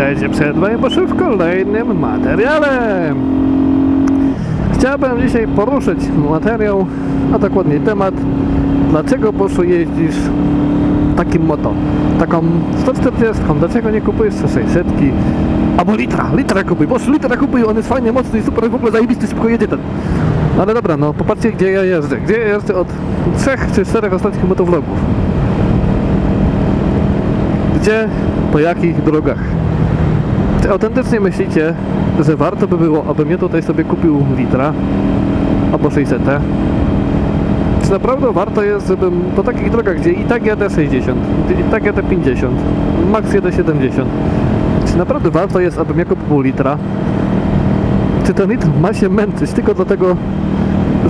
Witajcie przed Wojbuszu w kolejnym materiale. Chciałbym dzisiaj poruszyć materiał, a dokładniej temat, dlaczego Buszu jeździsz takim moto, taką 140, dlaczego nie kupujesz 600 albo litra, litra kupuj, Boże, litra kupuj, on jest fajnie, mocny i super, w ogóle zajebisty, szybko jedzie ten. Ale dobra, no popatrzcie gdzie ja jeżdżę, gdzie ja jeżdżę od 3 czy 4 ostatnich motovlogów. Gdzie, po jakich drogach? Autentycznie myślicie, że warto by było, abym ja tutaj sobie kupił litra albo 600? Czy naprawdę warto jest, żebym po takich drogach, gdzie i tak jadę 60, i tak jadę 50, max jadę 70, czy naprawdę warto jest, abym ja kupił litra? Czy ten litr ma się męczyć tylko dlatego,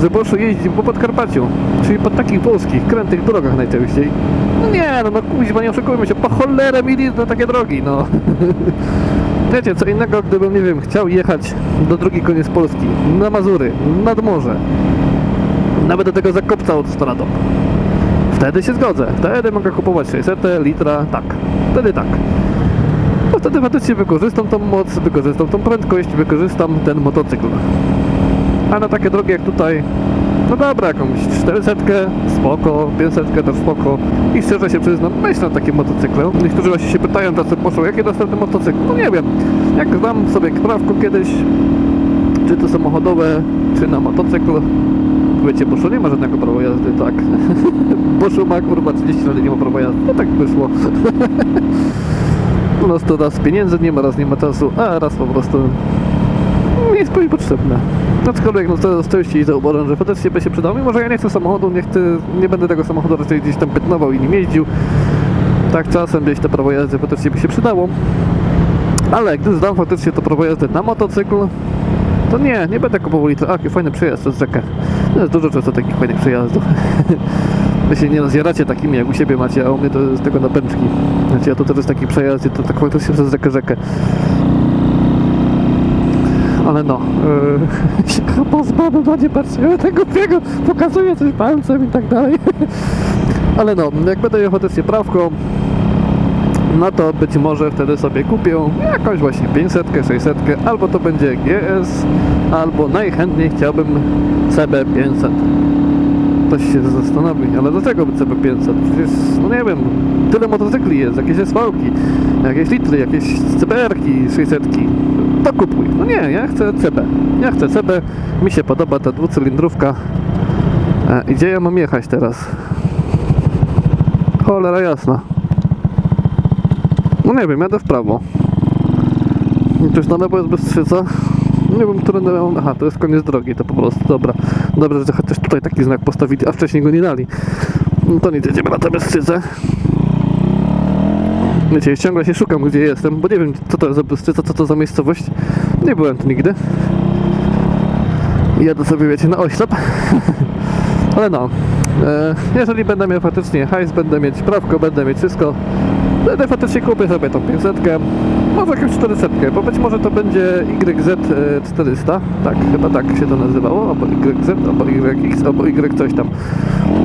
że Boszu jeździ po Podkarpaciu, czyli po takich polskich, krętych drogach najczęściej? No nie, no, no kuźma, nie oszukujmy się, po cholerę mi na takie drogi, no. Wiecie, co innego, gdybym, nie wiem, chciał jechać do drugi koniec Polski, na Mazury, nad morze, nawet do tego zakopca autostradą. Wtedy się zgodzę, wtedy mogę kupować 600 litra, tak, wtedy tak. Bo wtedy faktycznie wykorzystam tą moc, wykorzystam tą prędkość, wykorzystam ten motocykl. A na takie drogi jak tutaj, no dobra, jakąś 400, spoko, 500 też spoko. I szczerze się przyznam, myślę nad takim motocyklem. Niektórzy właśnie się pytają, tacy poszło, jaki następny motocykl? No nie wiem. Jak znam sobie prawko kiedyś, czy to samochodowe, czy na motocykl, Wiecie, Boszu nie ma żadnego prawa jazdy, tak. Boszu ma kurwa 30 lat nie ma prawa jazdy. No tak wyszło. U nas to raz pieniędzy nie ma, raz nie ma czasu, a raz po prostu jest mi potrzebne. Aczkolwiek no to z części zauważam, że faktycznie by się przydał. Mimo, że ja nie chcę samochodu, nie chcę, nie będę tego samochodu raczej gdzieś tam pytnował i nim jeździł. Tak czasem gdzieś to prawo jazdy faktycznie by się przydało. Ale gdy zdam faktycznie to prawo jazdy na motocykl, to nie, nie będę kupował litry. A, jaki fajny przejazd przez rzekę. No jest dużo często takich fajnych przejazdów. Wy się nie rozjaracie takimi, jak u siebie macie, a u mnie to jest tego na pęczki. Znaczy ja to też jest taki przejazd, to tak faktycznie przez rzekę rzekę. Ale no, yy, się pozbawił, nie patrzę, tego biegu, pokazuje coś palcem i tak dalej. Ale no, jak będę jechał faktycznie prawką, no to być może wtedy sobie kupię jakąś właśnie 500, 600, albo to będzie GS, albo najchętniej chciałbym CB 500. Ktoś się zastanowi, ale dlaczego CB 500? Przecież, no nie wiem, tyle motocykli jest, jakieś SV-ki, jakieś litry, jakieś CBR-ki 600 to kupuj. No nie, ja chcę CB. Ja chcę CB, mi się podoba ta dwucylindrówka. E, gdzie ja mam jechać teraz? Cholera jasna. No nie wiem, jadę w prawo. I na lewo jest Bystrzyca. Nie wiem, który miał... Aha, to jest koniec drogi, to po prostu, dobra. Dobrze, że chociaż tutaj taki znak postawili, a wcześniej go nie dali. No to nic, jedziemy na tę Bystrzycę. Wiecie, ciągle się szukam, gdzie jestem, bo nie wiem, co to za Bystrzyca, co to za miejscowość. Nie byłem tu nigdy. Jadę sobie, wiecie, na oślep. Ale no, e, jeżeli będę miał faktycznie hajs, będę mieć prawko, będę mieć wszystko, Wtedy faktycznie kupię sobie tą 500, może jakąś 400, bo być może to będzie YZ400, tak, chyba tak się to nazywało, albo YZ, albo YX, albo Y coś tam,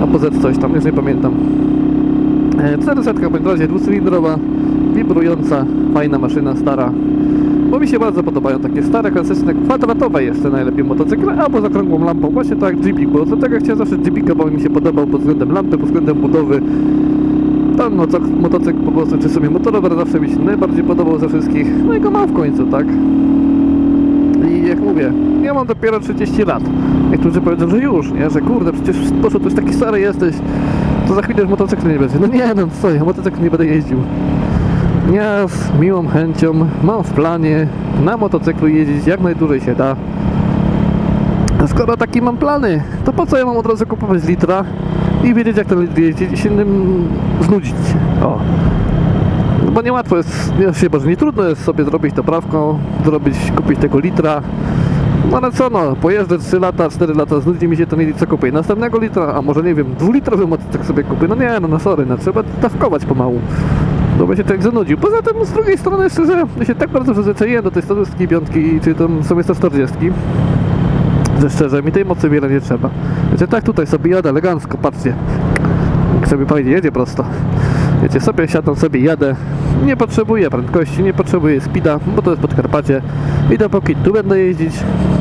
albo Z coś tam, już nie pamiętam. E, 400 będzie razie dwucylindrowa, wibrująca, fajna maszyna, stara. Bo mi się bardzo podobają takie stare, klasyczne, kwadratowe jeszcze najlepiej motocykle, albo z okrągłą lampą, właśnie tak jak Jeepik, bo dlatego chciałem zawsze Jeepika, bo mi się podobał pod względem lampy, pod względem budowy. Ten no, co- motocykl po prostu, czy sobie motorower zawsze mi się najbardziej podobał ze wszystkich, no i go mam w końcu, tak? I jak mówię, ja mam dopiero 30 lat. Niektórzy powiedzą, że już, nie? Że kurde, przecież poszło, to już taki stary jesteś, to za chwilę już motocykl nie będzie. No nie, no co, ja motocykl nie będę jeździł. Ja z miłą chęcią mam w planie na motocyklu jeździć jak najdłużej się da. Skoro takie mam plany, to po co ja mam od razu kupować litra i wiedzieć jak ten litr jeździć i się nim znudzić. O. Bo niełatwo jest, nie, może nie trudno jest sobie zrobić to prawką, zrobić, kupić tego litra. No ale co no, pojeżdżę 3 lata, 4 lata, znudzi mi się ten litr, co kupię? Następnego litra, a może nie wiem, dwulitrowy motocykl sobie kupię. No nie, no, no sorry, no trzeba dawkować pomału. By się tak zanudził. Poza tym z drugiej strony szczerze, się tak bardzo przyzwyczaiłem do tej 125, czy tam sobie 140, że szczerze mi tej mocy wiele nie trzeba. Wiecie, tak tutaj sobie jadę elegancko, patrzcie. Jak sobie fajnie jedzie prosto. Wiecie, sobie siadam, sobie jadę. Nie potrzebuję prędkości, nie potrzebuję speeda, bo to jest Podkarpacie i dopóki tu będę jeździć,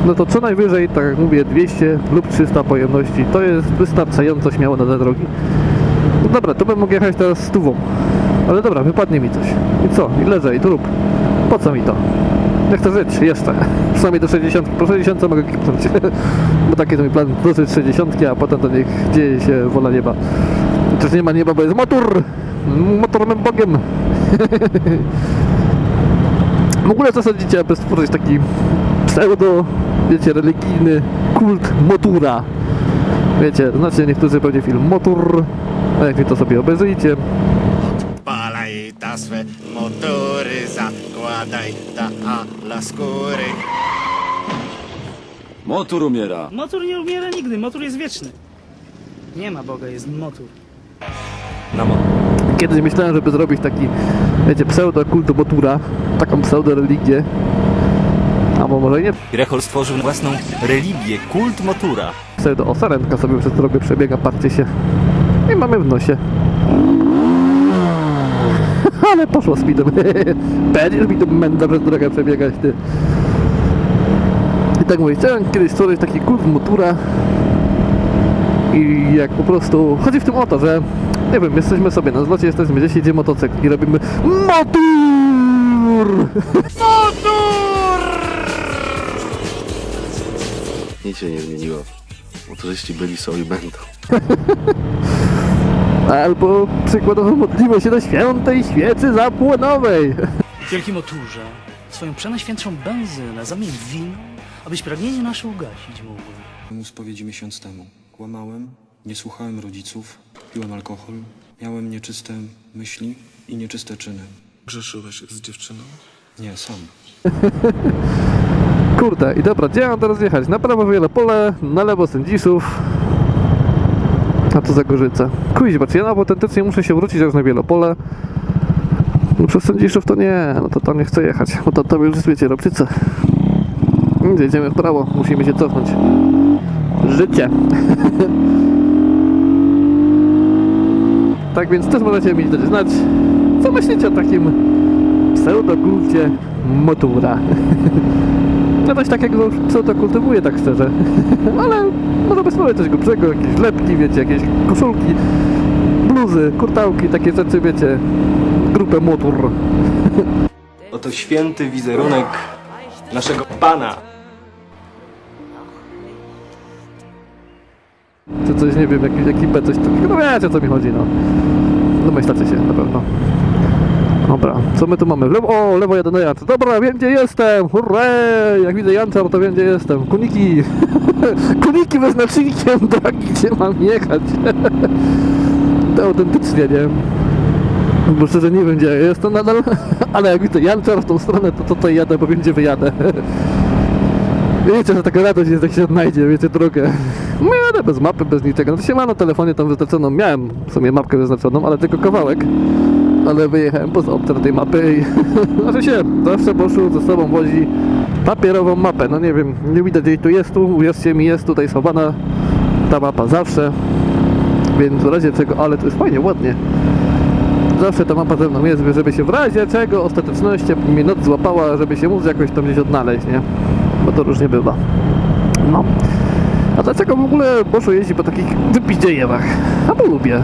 no to co najwyżej, tak jak mówię, 200 lub 300 pojemności. To jest wystarczająco śmiało na te drogi. No dobra, to bym mógł jechać teraz stówą. Ale dobra, wypadnie mi coś. I co? I leżę i tu rób. Po co mi to? Nie chcę żyć jeszcze. Przynajmniej do 60. Po 60 mogę kipnąć. Bo taki to mi plan dosyć 60, a potem to niech dzieje się wola nieba. Też nie ma nieba, bo jest motor! Motorem Bogiem! W ogóle co sądzicie, aby stworzyć taki pseudo, wiecie, religijny kult motura? Wiecie, znacie niektórzy pewnie film Motor, a jak nie to sobie obejrzyjcie. Swe motory, zakładaj ta ala skóry. Motor umiera. Motor nie umiera nigdy, motor jest wieczny. Nie ma Boga, jest motor. Kiedyś myślałem, żeby zrobić taki, wiecie, pseudo kult motura, taką pseudo religię. Albo może nie Grechol stworzył własną religię, kult motura. pseudo, o sarenka sobie przez drogę przebiega, parcie się. I mamy w nosie. Ale poszło speedem. Będziesz mi tu menda przez drogę przebiegać, ty. I tak mówię, chciałem kiedyś stworzyć taki kult motura. I jak po prostu... Chodzi w tym o to, że... Nie wiem, jesteśmy sobie na zlocie, jesteśmy gdzieś, jedzie motocykl i robimy MOTOR! Nic się nie zmieniło. Motorzyści byli, są i będą. Albo przykładowo modlimy się do świętej świecy zapłonowej. Wielki moturze, swoją przenajświętszą benzynę zamień w wino, abyś pragnienie nasze ugasić mógł. Byłem u spowiedzi miesiąc temu. Kłamałem, nie słuchałem rodziców, piłem alkohol, miałem nieczyste myśli i nieczyste czyny. Grzeszyłeś z dziewczyną? Nie, sam. Kurde, i dobra, gdzie mam teraz jechać? Na prawo Wielopole, na lewo Sędziszów. A to za Gorzyce. Kuźba, czy ja autentycznie muszę się wrócić aż na Wielopole? No przez Sędziszów to nie, no to tam nie chcę jechać, bo to, to już jest, wiecie, Robczyce. Jedziemy w prawo, musimy się cofnąć. Życie. tak więc też możecie mi dać znać, co myślicie o takim pseudokulcie motura. Ja coś takiego pseudo kultywuję, tak szczerze. Ale może by spróbować coś grubszego, jakieś lepki, wiecie, jakieś koszulki, bluzy, kurtałki, takie rzeczy, wiecie. Grupę motor. Oto święty wizerunek naszego Pana. Czy coś, nie wiem, jakąś ekipę, coś takiego. No wiecie, o co mi chodzi, no. Domyślacie się, na pewno. Dobra, co my tu mamy? Lewo, o, lewo jeden jad. Dobra, wiem gdzie jestem! Hurray! Jak widzę Janczar, to wiem gdzie jestem. Kuniki! Kuniki wyznacznikiem drogi, gdzie mam jechać. to autentycznie, nie? Bo szczerze nie wiem gdzie jestem nadal, ale jak widzę Janczar w tą stronę, to to jadę, bo wiem gdzie wyjadę. Wiecie, że taka radość jest, jak się odnajdzie, wiecie, drogę. No jadę bez mapy, bez niczego. No to się ma na telefonie tam wyznaczoną, miałem w sumie mapkę wyznaczoną, ale tylko kawałek. Ale wyjechałem poza obszar tej mapy i... Znaczy się, zawsze Boszu ze sobą wozi papierową mapę. No nie wiem, nie widać jej tu jest tu, uwierzcie mi, jest tutaj schowana ta mapa zawsze. Więc w razie czego, ale to jest fajnie, ładnie. Zawsze ta mapa ze mną jest, żeby się w razie czego ostateczności mnie noc złapała, żeby się móc jakoś tam gdzieś odnaleźć, nie? Bo to różnie bywa. No. A dlaczego w ogóle Boszu jeździ po takich wypiździejewach? A bo lubię.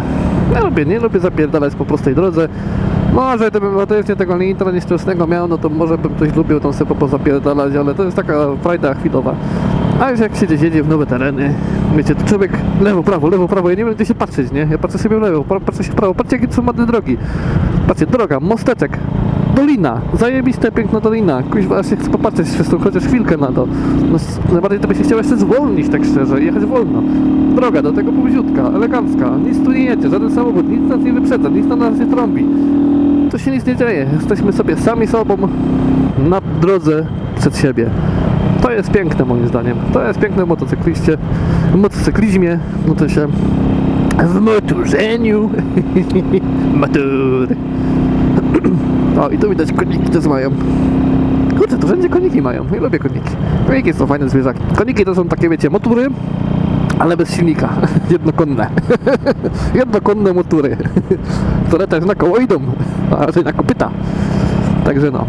Ja lubię, nie lubię zapierdalać po prostej drodze. Może gdybym autentycznie tego nitra nieszczęsnego miał, no to może bym coś lubił tam sobie pozapierdalać, ale to jest taka frajda chwilowa. A już jak się gdzieś jedzie w nowe tereny, wiecie, to człowiek lewo, prawo, lewo, prawo, ja nie wiem gdzie się patrzeć, nie? Ja patrzę sobie w lewo, pa- patrzę się w prawo, patrzcie jakie są ładne drogi. Patrzcie, droga, mosteczek, dolina, zajebiste, piękna dolina. Kuźwa, aż się chcę popatrzeć przez tą chociaż chwilkę na to. No, najbardziej to by się chciał jeszcze zwolnić, tak szczerze, jechać wolno. Droga do tego półziutka, elegancka, nic tu nie jedzie, żaden samochód, nic nas nie wyprzedza, nic na nas nie trąbi. Tu się nic nie dzieje, jesteśmy sobie sami sobą na drodze przed siebie. To jest piękne moim zdaniem. To jest piękne w motocykliście, w motocyklizmie, no to się w moturzeniu. Motor. O, i tu widać koniki też mają. Kurczę, to wszędzie koniki mają. Ja lubię koniki. Koniki są fajne zwierzaki. Koniki to są takie, wiecie, motury, ale bez silnika, jednokonne. jednokonne motory, które też na koło idą, a raczej na kopyta. Także no.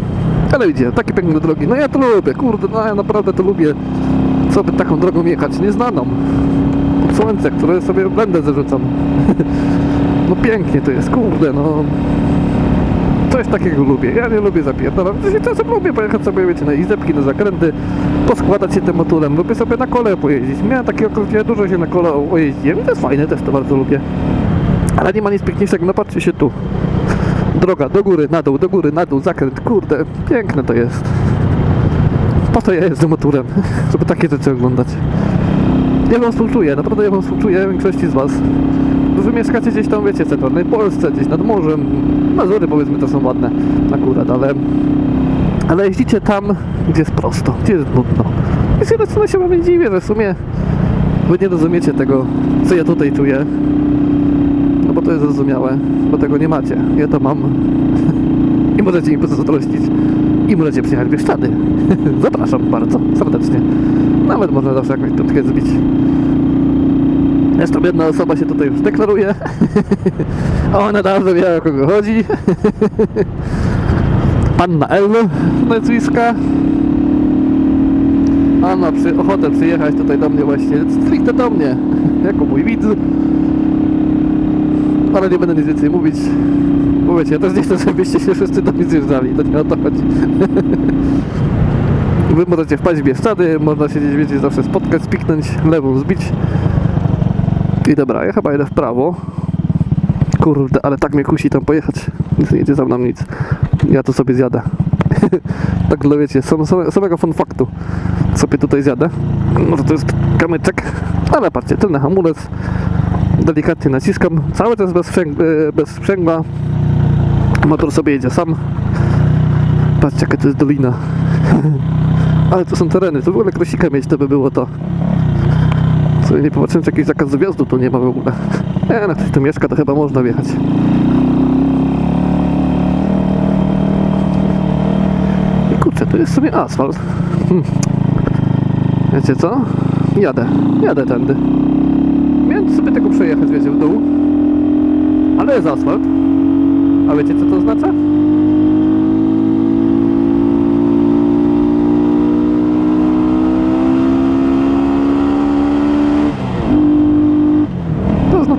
Ale widzicie, takie piękne drogi. No ja to lubię, kurde, no ja naprawdę to lubię. Co by taką drogą jechać, nieznaną. Słońce, które sobie będę zarzucam. no pięknie to jest, kurde, no. Coś takiego lubię. Ja nie lubię zapierdalać. Ja czasem lubię pojechać sobie, wiecie, na izebki, na zakręty, poskładać się tym motorem. Lubię sobie na kole pojeździć. Miałem takie okres, gdzie dużo się na kole pojeździłem i to jest fajne, też to bardzo lubię. Ale nie ma nic piękniejszego, no patrzcie się tu. Droga do góry, na dół, do góry, na dół, zakręt, kurde, piękne to jest. Po to ja jeżdżę motorem, żeby takie rzeczy oglądać. Ja wam współczuję, naprawdę ja wam współczuję większości z was. Bo Wy mieszkacie gdzieś tam, wiecie, w centralnej Polsce, gdzieś nad morzem. Mazury powiedzmy to są ładne akurat, ale... Ale jeździcie tam, gdzie jest prosto, gdzie jest nudno. I z jednej strony się wam dziwię, że w sumie wy nie rozumiecie tego, co ja tutaj czuję. No bo to jest zrozumiałe, bo tego nie macie. Ja to mam. I możecie mi pozazdrościć. I możecie przyjechać w Bieszczady. Zapraszam bardzo, serdecznie. Nawet można zawsze jakąś piątkę zbić. Zresztą jedna osoba się tutaj już deklaruje. A ona dobrze wie o kogo chodzi. Panna L nazwiska. A ma przy, ochotę przyjechać tutaj do mnie właśnie, stricte do mnie, jako mój widz. Ale nie będę nic więcej mówić. Wiecie, ja też nie chcę, żebyście się wszyscy do mnie zjeżdżali, to nie o to chodzi. Wy możecie wpaść w Bieszczady, można się gdzieś, wiecie, zawsze spotkać, spiknąć, lewą zbić. I dobra, ja chyba jedę w prawo. Kurde, ale tak mnie kusi tam pojechać. Nic nie jedzie za mną nic. Ja to sobie zjadę. tak dla wiecie, sam, sam, samego fun faktu sobie tutaj zjadę. Może to jest kamyczek, ale patrzcie, tylny hamulec. Delikatnie naciskam. Cały czas bez, sprzęg e, bez sprzęgła. Motor sobie jedzie sam. Patrzcie, jaka to jest dolina. ale to są tereny, to w ogóle krosika mieć, to by było to. Nie popatrzyłem, czy jakiś zakaz wjazdu tu nie ma w ogóle. E, no ktoś tu mieszka, to chyba można wjechać. I kurczę, tu jest sobie asfalt. Hm. Wiecie co? Jadę, jadę tędy. Miałem sobie tego przejechać, wiecie, w dół. Ale jest asfalt. A wiecie co to oznacza?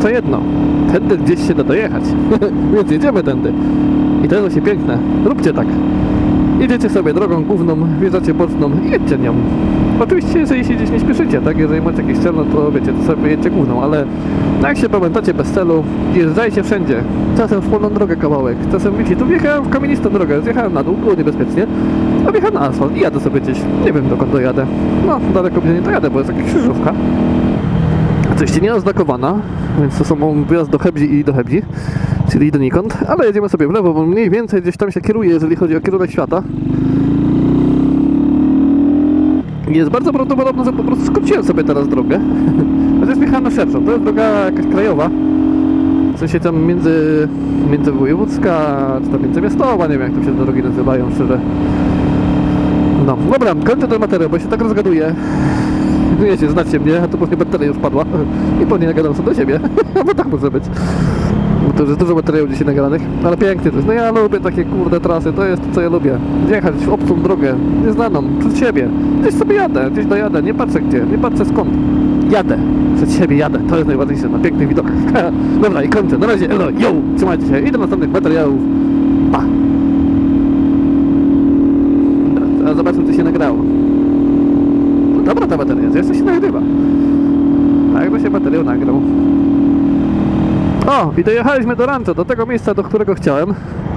To jedno. Tędy gdzieś się da dojechać. Więc jedziemy tędy. I to jest właśnie piękne. Róbcie tak. Jedziecie sobie drogą główną, wjeżdżacie boczną i jedźcie nią. Oczywiście, jeżeli się gdzieś nie śpieszycie, tak? Jeżeli macie jakiś cel, no to wiecie, to sobie jedźcie główną, ale no jak się pamiętacie bez celu, jeżdżajcie wszędzie. Czasem w polną drogę kawałek, czasem wiecie, tu wjechałem w kamienistą drogę, zjechałem na dół, było niebezpiecznie, a wjechałem na asfalt i jadę sobie gdzieś. Nie wiem dokąd dojadę. No, daleko mnie nie dojadę, bo jest jakaś krzyżówka. Oczywiście nie oznakowana, więc to są wyjazd do Hebzi i do Hebzi, czyli donikąd, ale jedziemy sobie w lewo, bo mniej więcej gdzieś tam się kieruje, jeżeli chodzi o kierunek świata. Jest bardzo prawdopodobne, że po prostu skróciłem sobie teraz drogę. Chociaż jechałem na szerszą, to jest droga jakaś krajowa. W sensie tam między, międzywojewódzka, czy tam międzymiastowa, nie wiem jak to się te drogi nazywają, szczerze. No, dobra, kończę ten materiał, bo się tak rozgaduję. Wiecie, znacie mnie, a to pewnie bateria już padła. I pewnie nagadam sobie do siebie. bo tak może być. Bo to już jest dużo materiałów dzisiaj nagranych. Ale pięknie to jest. No ja lubię takie kurde trasy, to jest to co ja lubię. Jechać w obcą drogę, nieznaną, przed siebie. Gdzieś sobie jadę, gdzieś dojadę, nie patrzę gdzie, nie patrzę skąd. Jadę, przed siebie jadę, to jest najważniejsze na pięknych widokach. Dobra i kończę, na razie, elo, yo, trzymajcie się i do następnych materiałów. Pa! Teraz zobaczmy co się nagrało. No jeszcze się nagrywa. Tak, to się materiał nagrał. O, i dojechaliśmy do rancho, do tego miejsca, do którego chciałem.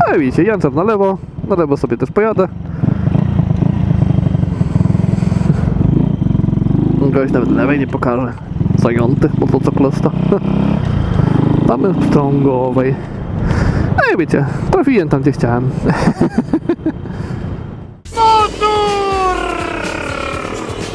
A widzicie, Janczar na lewo, na lewo sobie też pojadę. Goś nawet lewej nie pokaże. Zająty, motocyklosta. Mamy w Strągowej. No i wiecie, trafiłem tam gdzie chciałem.